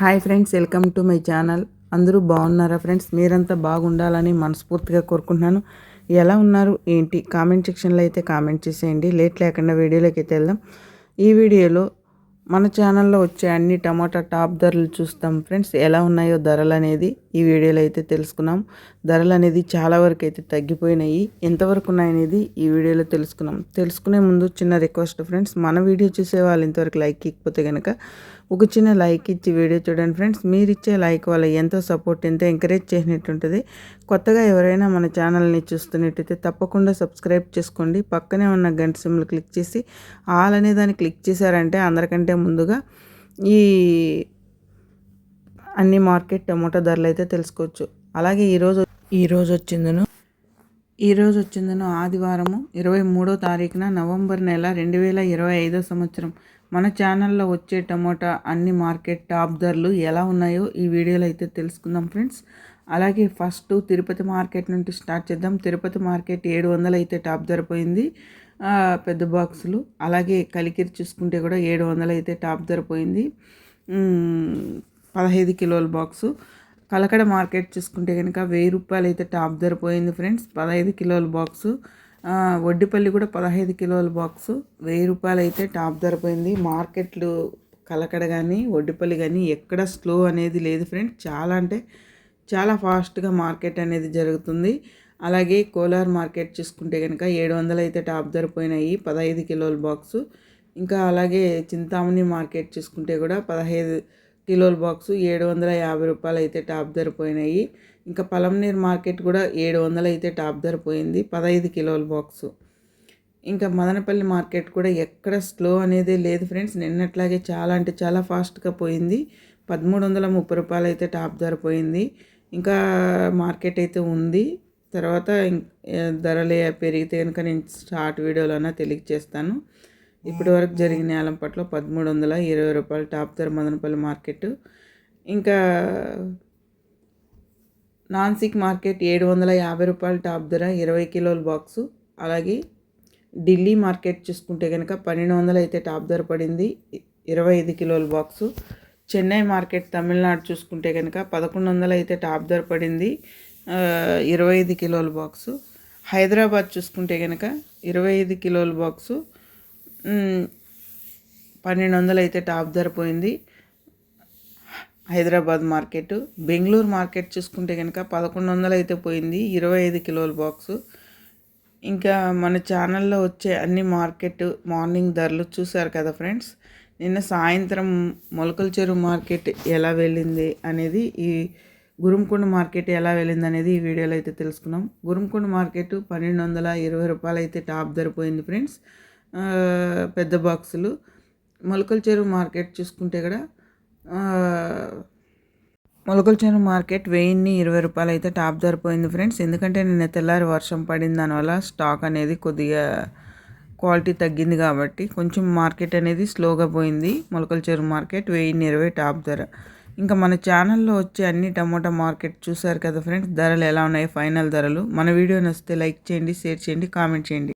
Hi friends welcome to my channel. అందరూ బాగున్నారా friends? మీరంతా బాగుండాలని మనస్ఫూర్తిగా కోరుకుంటున్నాను. ఎలా ఉన్నారు? ఏంటి? కామెంట్ సెక్షన్లో అయితే కామెంట్ చేసేయండి. లేట్ లేకుండా వీడియోలోకి అయితే వెళ్దాం. ఈ వీడియోలో మన ఛానల్లో వచ్చే అన్ని టమాటా టాప్ ధరలు చూస్తాం ఫ్రెండ్స్. ఎలా ఉన్నాయో ధరలు అనేది ఈ వీడియోలో అయితే తెలుసుకున్నాం. ధరలు అనేది చాలా వరకు అయితే తగ్గిపోయినాయి. ఎంతవరకు ఉన్నాయనేది ఈ వీడియోలో తెలుసుకున్నాం. తెలుసుకునే ముందు చిన్న రిక్వెస్ట్ ఫ్రెండ్స్ మన వీడియో చూసే వాళ్ళు ఇంతవరకు లైక్ ఇకపోతే కనుక ఒక చిన్న లైక్ ఇచ్చి వీడియో చూడండి ఫ్రెండ్స్. మీరు ఇచ్చే లైక్ వల్ల ఎంతో సపోర్ట్ ఎంతో ఎంకరేజ్ చేసినట్టుంటుంది కొత్తగా ఎవరైనా మన ఛానల్ని చూస్తున్నట్టయితే తప్పకుండా సబ్స్క్రైబ్ చేసుకోండి. పక్కనే ఉన్న గంట సిమ్లు క్లిక్ చేసి ఆల్ అనే దాన్ని క్లిక్ చేశారంటే అందరికంటే ముందుగా ఈ అన్ని మార్కెట్ టమోటా ధరలు అయితే తెలుసుకోవచ్చు. అలాగే ఈరోజు ఈరోజు వచ్చిందను. ఈరోజు వచ్చిందను ఆదివారము ఇరవై మూడో తారీఖున నవంబర్ నెల రెండు వేల ఇరవై ఐదో సంవత్సరం. మన ఛానల్లో వచ్చే టమోటా అన్ని మార్కెట్ టాప్ ధరలు ఎలా ఉన్నాయో ఈ వీడియోలో అయితే తెలుసుకుందాం ఫ్రెండ్స్. అలాగే ఫస్ట్ తిరుపతి మార్కెట్ నుండి స్టార్ట్ చేద్దాం. తిరుపతి మార్కెట్ ఏడు వందలు అయితే టాప్ ధర పోయింది. పెద్ద బాక్సులు. అలాగే కలికిరి చూసుకుంటే కూడా ఏడు వందలు అయితే టాప్ ధర పోయింది. పదహైదు కిలోల బాక్సు. కలకడ మార్కెట్ చూసుకుంటే కనుక వెయ్యి రూపాయలు అయితే టాప్ ధర పోయింది ఫ్రెండ్స్. పదహైదు కిలోల బాక్సు. వడ్డిపల్లి కూడా పదహైదు కిలోల బాక్సు. వెయ్యి రూపాయలు అయితే టాప్ ధర పోయింది. మార్కెట్లు కలకడ కానీ వడ్డిపల్లి కానీ ఎక్కడ స్లో అనేది లేదు ఫ్రెండ్స్. చాలా అంటే చాలా ఫాస్ట్గా మార్కెట్ అనేది జరుగుతుంది. అలాగే కోలార్ మార్కెట్ చూసుకుంటే కనుక ఏడు వందలు అయితే టాప్ ధర పోయినాయి పదహైదు కిలోల బాక్సు. ఇంకా అలాగే చింతామణి మార్కెట్ చూసుకుంటే కూడా పదహైదు కిలోల బాక్సు ఏడు వందల యాభై రూపాయలు అయితే టాప్ ధర పోయినాయి. ఇంకా పలంనీర్ మార్కెట్ కూడా ఏడు వందలు అయితే టాప్ ధర పోయింది పదహైదు కిలోల బాక్సు. ఇంకా మదనపల్లి మార్కెట్ కూడా ఎక్కడ స్లో అనేది లేదు ఫ్రెండ్స్ నిన్నట్లాగే చాలా అంటే చాలా ఫాస్ట్గా పోయింది. పదమూడు వందల ముప్పై రూపాయలు అయితే టాప్ ధర పోయింది. ఇంకా మార్కెట్ అయితే ఉంది. తర్వాత ధరలు పెరిగితే కనుక నేను షార్ట్ వీడియోలోనే తెలియజేస్తాను. ఇప్పటి వరకు జరిగిన పట్ల పదమూడు వందల ఇరవై రూపాయలు టాప్ ధర మదనపల్లి మార్కెట్. ఇంకా నాన్సిక్ మార్కెట్ ఏడు వందల యాభై రూపాయల టాప్ ధర ఇరవై కిలోల బాక్సు. అలాగే ఢిల్లీ మార్కెట్ చూసుకుంటే కనుక పన్నెండు వందలు అయితే టాప్ ధర పడింది ఇరవై ఐదు కిలోల బాక్సు. చెన్నై మార్కెట్ తమిళనాడు చూసుకుంటే కనుక పదకొండు వందలు అయితే టాప్ ధర పడింది ఇరవై ఐదు కిలోల బాక్సు. హైదరాబాద్ చూసుకుంటే కనుక ఇరవై ఐదు కిలోల బాక్సు. పన్నెండు వందలు అయితే టాప్ ధర పోయింది. హైదరాబాద్ మార్కెట్. బెంగళూరు మార్కెట్ చూసుకుంటే కనుక పదకొండు వందలు అయితే పోయింది. ఇరవై ఐదు కిలోల బాక్సు. ఇంకా మన ఛానల్లో వచ్చే అన్ని మార్కెట్ మార్నింగ్ ధరలు చూశారు కదా ఫ్రెండ్స్. నిన్న సాయంత్రం మొలకల చెరువు మార్కెట్ ఎలా వెళ్ళింది అనేది ఈ గురుంకొండ మార్కెట్ ఎలా వెళ్ళింది అనేది ఈ వీడియోలో అయితే తెలుసుకున్నాం. గురుంకొండ మార్కెట్ పన్నెండు వందల ఇరవై రూపాయలు అయితే టాప్ ధర పోయింది ఫ్రెండ్స్. పెద్ద బాక్సులు. మొలకల చెరువు మార్కెట్ చూసుకుంటే కూడా మొలకల చెరువు మార్కెట్ వెయ్యిన్ని ఇరవై రూపాయలు అయితే టాప్ ధర పోయింది ఫ్రెండ్స్. ఎందుకంటే నిన్న తెల్లారి వర్షం పడింది దానివల్ల స్టాక్ అనేది కొద్దిగా క్వాలిటీ తగ్గింది కాబట్టి కొంచెం మార్కెట్ అనేది స్లోగా పోయింది. మొలకల చెరువు మార్కెట్ వెయ్యిన్ని ఇరవై టాప్ ధర. ఇంకా మన ఛానల్లో వచ్చే అన్ని టమోటా మార్కెట్ చూసారు కదా ఫ్రెండ్స్ ధరలు ఎలా ఉన్నాయి ఫైనల్ ధరలు. మన వీడియో నచ్చితే లైక్ చేయండి షేర్ చేయండి కామెంట్ చేయండి.